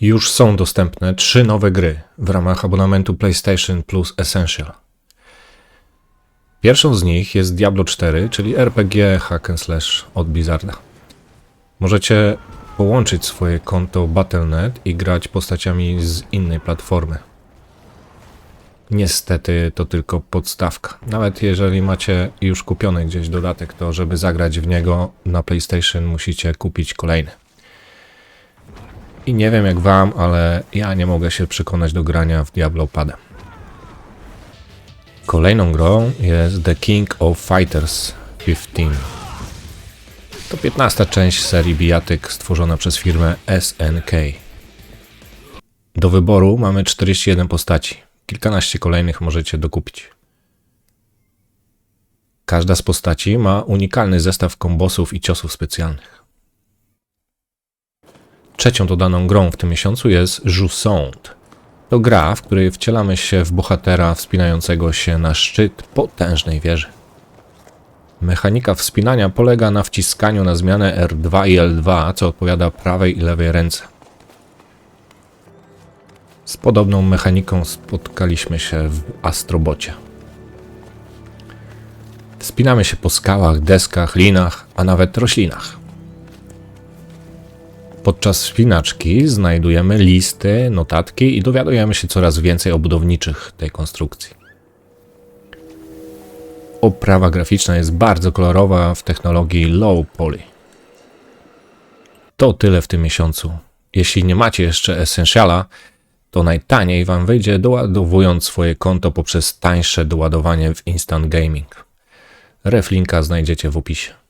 Już są dostępne trzy nowe gry w ramach abonamentu PlayStation Plus Essential. Pierwszą z nich jest Diablo 4, czyli RPG hack and slash od Blizzarda. Możecie połączyć swoje konto Battle.net i grać postaciami z innej platformy. Niestety to tylko podstawka. Nawet jeżeli macie już kupiony gdzieś dodatek, to żeby zagrać w niego na PlayStation musicie kupić kolejny. I nie wiem jak wam, ale ja nie mogę się przekonać do grania w Diablo padem. Kolejną grą jest The King of Fighters 15. To 15 część serii bijatyk stworzona przez firmę SNK. Do wyboru mamy 41 postaci. Kilkanaście kolejnych możecie dokupić. Każda z postaci ma unikalny zestaw kombosów i ciosów specjalnych. Trzecią dodaną grą w tym miesiącu jest Jusant. To gra, w której wcielamy się w bohatera wspinającego się na szczyt potężnej wieży. Mechanika wspinania polega na wciskaniu na zmianę R2 i L2, co odpowiada prawej i lewej ręce. Z podobną mechaniką spotkaliśmy się w Astrobocie. Wspinamy się po skałach, deskach, linach, a nawet roślinach. Podczas wspinaczki znajdujemy listy, notatki i dowiadujemy się coraz więcej o budowniczych tej konstrukcji. Oprawa graficzna jest bardzo kolorowa w technologii low poly. To tyle w tym miesiącu. Jeśli nie macie jeszcze Essentiala, to najtaniej Wam wyjdzie doładowując swoje konto poprzez tańsze doładowanie w Instant Gaming. Reflinka znajdziecie w opisie.